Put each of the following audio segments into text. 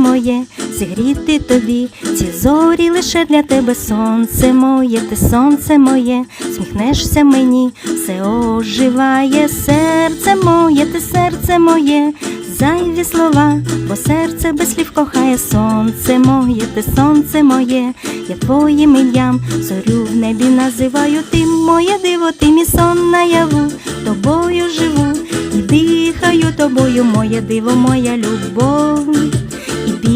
моє, зігріти тобі, ці зорі лише для тебе. Сонце моє, ти сонце моє, сміхнешся мені, все оживає, серце моє, ти серце моє, зайві слова, бо серце без слів кохає. Сонце моє, ти сонце моє, я твоїм ім'ям зорю в небі називаю. Ти моє диво, ти мій сон наяву, тобою живу дихаю тобою, моє диво, моя любов.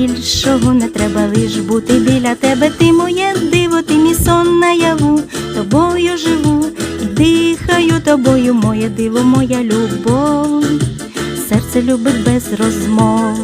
Більшого не треба лиш бути біля тебе, ти моє диво, ти мій сон наяву, тобою живу і дихаю тобою, моє диво, моя любов. Серце любить без розмов.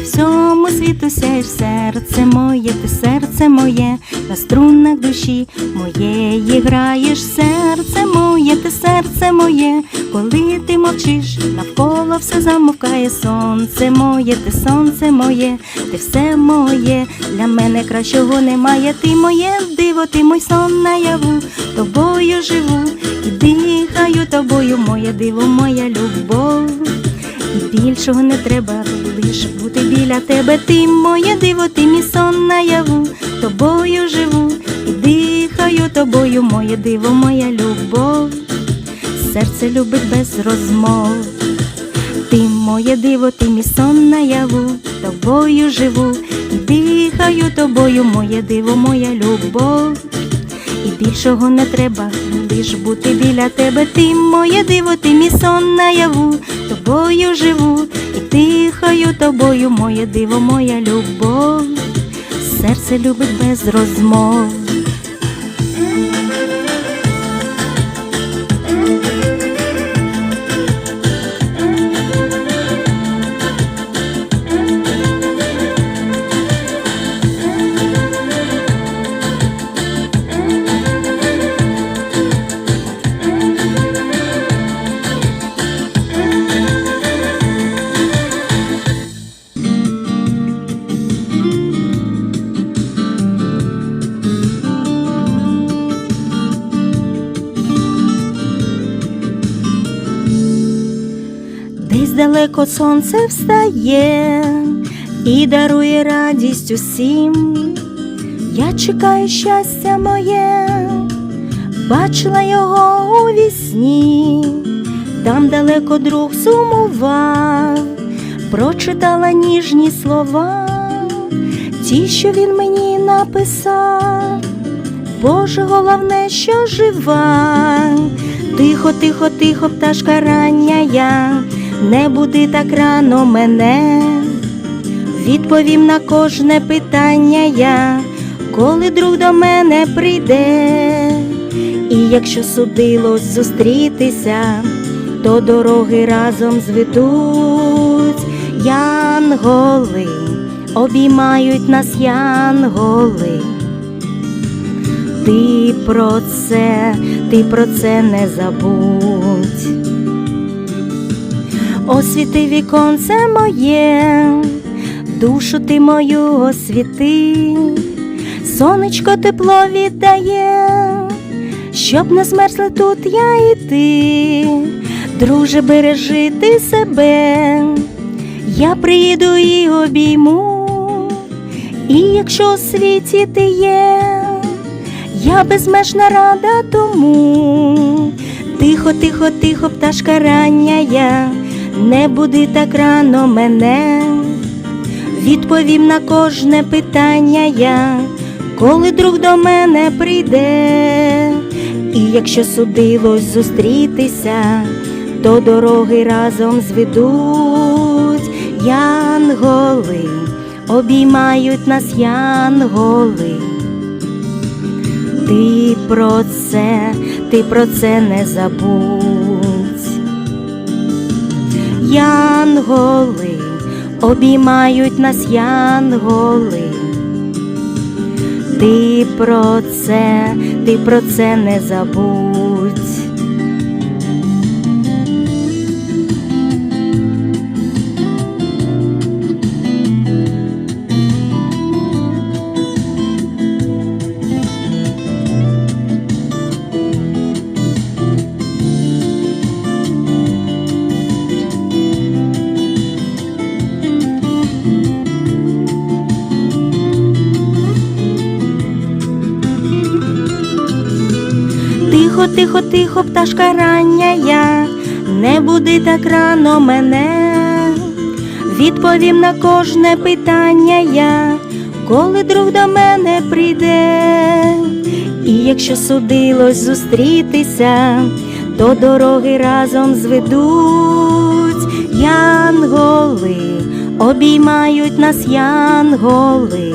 Ти всьому світу сяєш, серце моє, ти серце моє, на струнах душі моєї граєш, серце моє, ти серце моє, коли ти мовчиш, навколо все замовкає, сонце моє, ти сонце моє, ти все моє, для мене кращого немає, ти моє диво, ти мой сон наяву, тобою живу і дихаю тобою, моє диво, моя любов. І більшого не треба лиш бути біля тебе. Ти моє диво, ти мій сон наяву, тобою живу і дихаю тобою, моє диво, моя любов. Серце любить без розмов. Ти моє диво, ти мій сон наяву, тобою живу і дихаю тобою, моє диво, моя любов. Більшого не треба, лиш бути біля тебе. Ти моє диво, ти мій сон наяву, тобою живу і тихою тобою, моє диво, моя любов. Серце любить без розмов. Сонце встає і дарує радість усім. Я чекаю щастя моє, бачила його у вісні, там далеко друг сумував, прочитала ніжні слова, ті, що він мені написав. Боже, головне, що жива, тихо, тихо, тихо, пташка рання я, не буди так рано мене, відповім на кожне питання я, коли друг до мене прийде, і якщо судилось зустрітися, то дороги разом зведуть, янголи, обіймають нас янголи. Ти про це, ти про це не забудь. Освіти віконце моє, душу ти мою освіти, сонечко тепло віддає, щоб не змерзли тут я і ти, друже, бережи ти себе, я приїду і обійму, і якщо у світі ти є. Я безмежна рада тому, тихо, тихо, тихо, пташка рання я, не буди так рано мене, відповім на кожне питання я, коли друг до мене прийде, і якщо судилось зустрітися, то дороги разом зведуть, янголи, обіймають нас янголи. Ти про це, ти про це не забудь. Янголи обіймають нас янголи. Ти про це, ти про це не забудь. Тихо, тихо, пташка рання я, не буди так рано мене, відповім на кожне питання я, коли друг до мене прийде, і якщо судилось зустрітися, то дороги разом зведуть, янголи, обіймають нас янголи.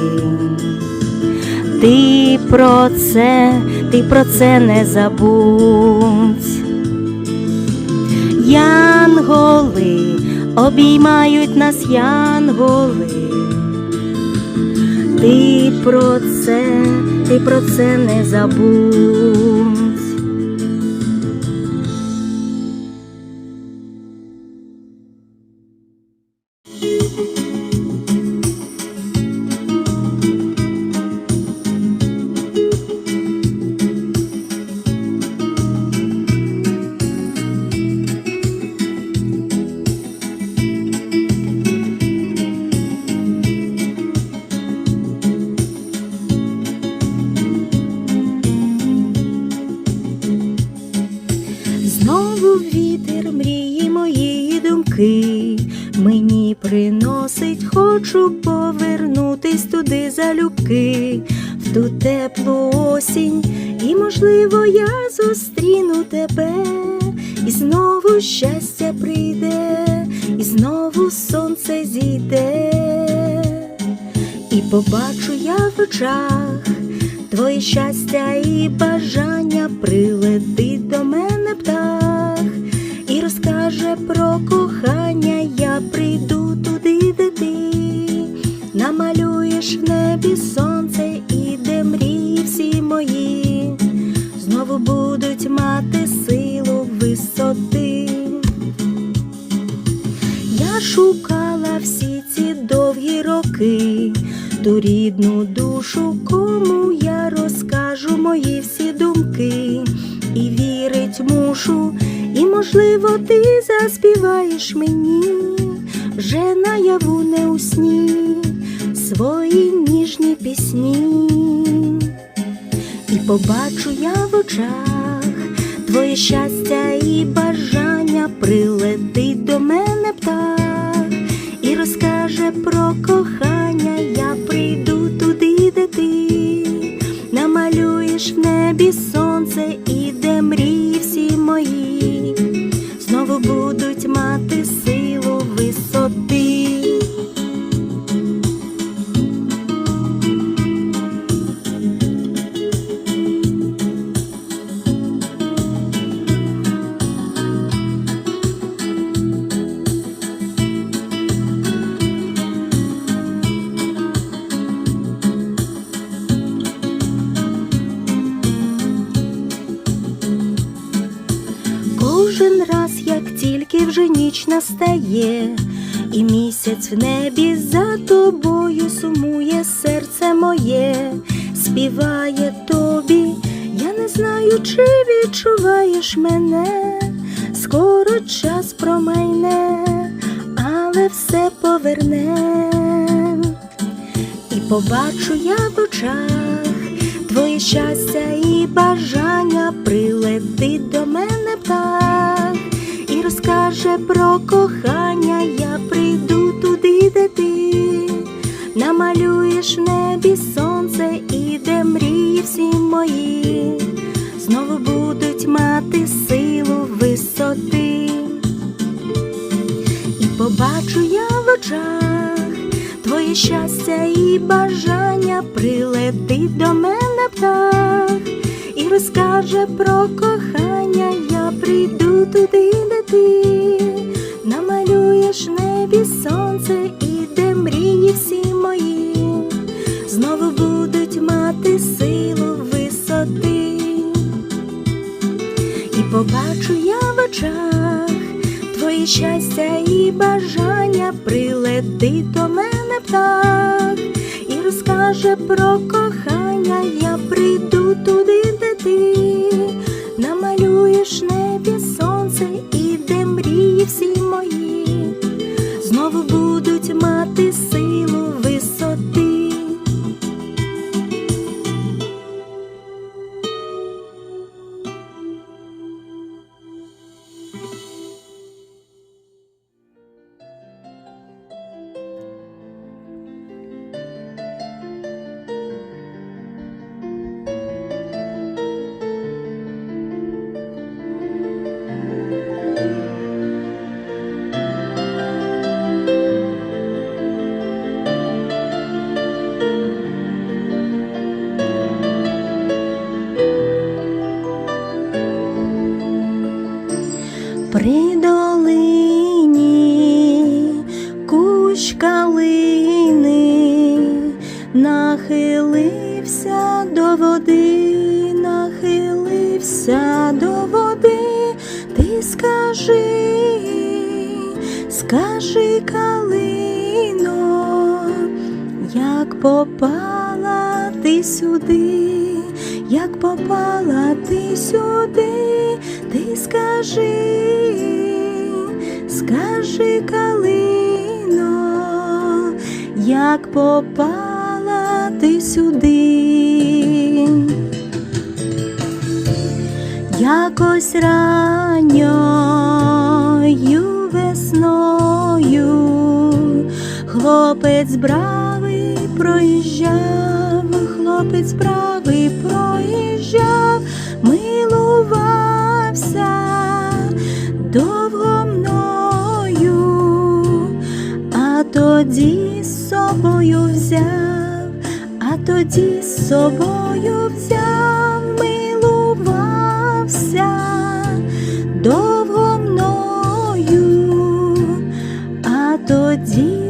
Ти про це, ти про це не забудь. Янголи обіймають нас янголи. Ти про це, ти про це не забудь. Вітер мрії мої думки. Мені приносить, хочу повернутись туди залюбки, в ту теплу осінь, і, можливо, я зустріну тебе, і знову щастя прийде, і знову сонце зійде, і побачу я в очах твоє щастя і бажання прилетить до мене птах розкаже про кохання. Я прийду туди, де ти намалюєш в небі сонце і де мрії всі мої знову будуть мати силу висоти. Я шукала всі ці довгі роки, ту рідну душу, можливо, ти заспіваєш мені вже наяву не у сні свої ніжні пісні, і побачу я в очах твоє щастя і бажання прилетить до мене птах і розкаже про кохання. Я прийду туди, де ти намалюєш в небі ніч настає, і місяць в небі за тобою сумує серце моє, співає тобі, я не знаю, чи відчуваєш мене, скоро час промайне, але все поверне, і побачу я в очах твоє щастя і бажання прилетить до мене птах розкаже про кохання. Я прийду туди, де ти намалюєш в небі сонце і де мрії всі мої знову будуть мати силу висоти. І побачу я в очах твоє щастя і бажання прилетить до мене птах і розкаже про кохання прийду туди, де ти. Намалюєш небі сонце, і де мрії всі мої, знову будуть мати силу висоти, і побачу я в очах твої щастя і бажання. Прилети до мене птах і розкаже про кохання, я прийду туди. Скажи калино, як попала ти сюди, як попала ти сюди, ти скажи, скажи калино, як попала ти сюди. Якось ранньою весною хлопець бравий проїжджав, хлопець бравий проїжджав, милувався довго мною, а тоді з собою взяв, а тоді з собою взяв, тоді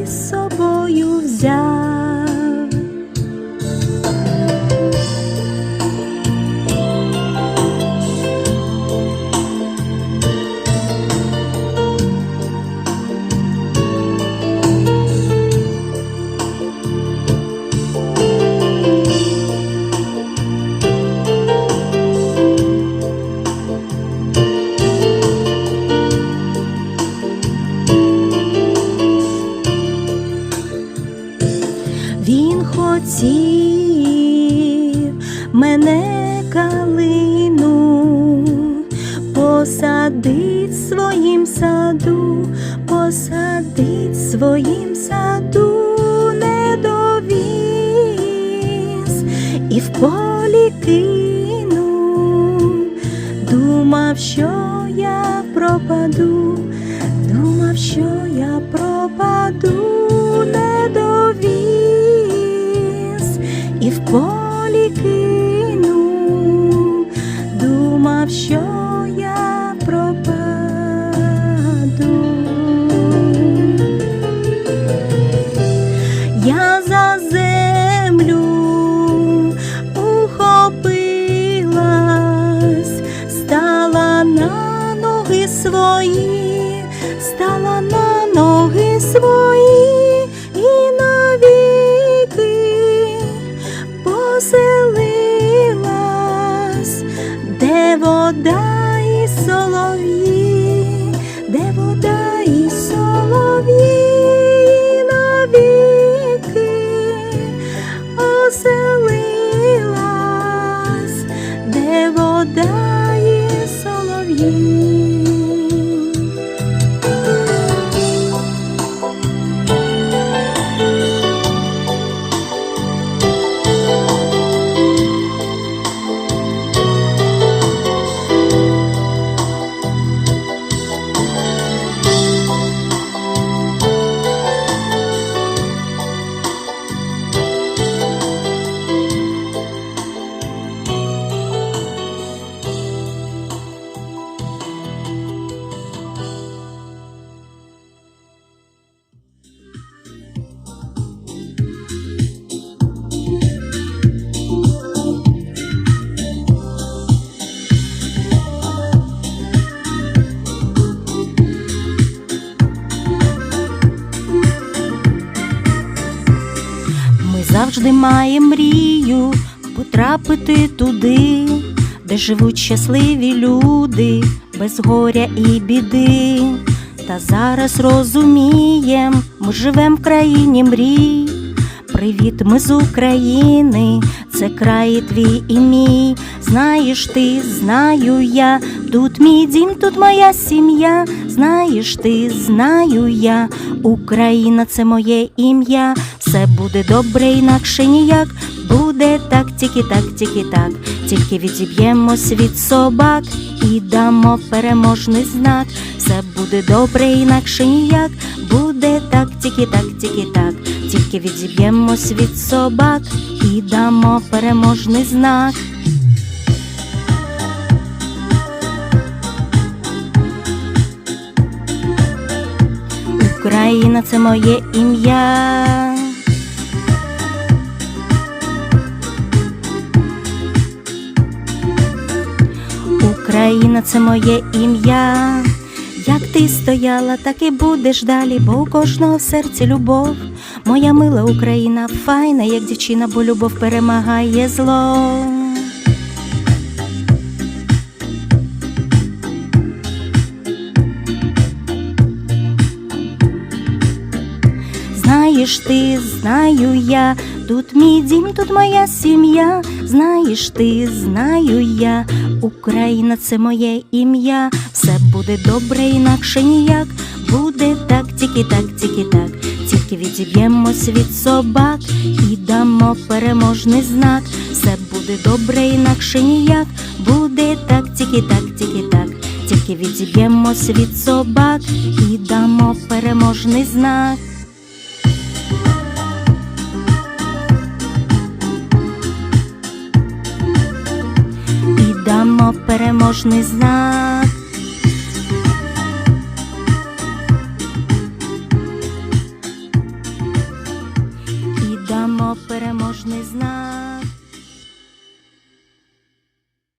посадить в своїм саду, посадить в своїм саду, не довіз і в полі кинув, думав, що я пропаду, думав, що я пропаду, завжди має мрію потрапити туди, де живуть щасливі люди, без горя і біди. Та зараз розумієм, ми живем в країні мрій. Привіт, ми з України, це край твій і мій. Знаєш ти, знаю я, тут мій дім, тут моя сім'я. Знаєш ти, знаю я, Україна це моє ім'я. Все буде добре, інакше ніяк. Буде так, тільки так, тільки так. Тільки відіб'ємось від собак і дамо переможний знак. Все буде добре, інакше ніяк. Буде так, тільки так, тільки так. Тільки відіб'ємось від собак і дамо переможний знак. Україна це моє ім'я. Україна це моє ім'я. Як ти стояла, так і будеш далі, бо у кожного в серці любов. Моя мила Україна, файна, як дівчина, бо любов перемагає зло. Знаєш ти, знаю я, тут мій дім, тут моя сім'я. Знаєш ти, знаю я, Україна це моє ім'я. Все буде добре, інакше ніяк. Буде так, тільки так, тільки так. Тільки відіб'ємось від собак і дамо переможний знак. Все буде добре, інакше ніяк. Буде так, тільки так, тільки так. Тільки відіб'ємось від собак і дамо переможний знак. І переможний знак.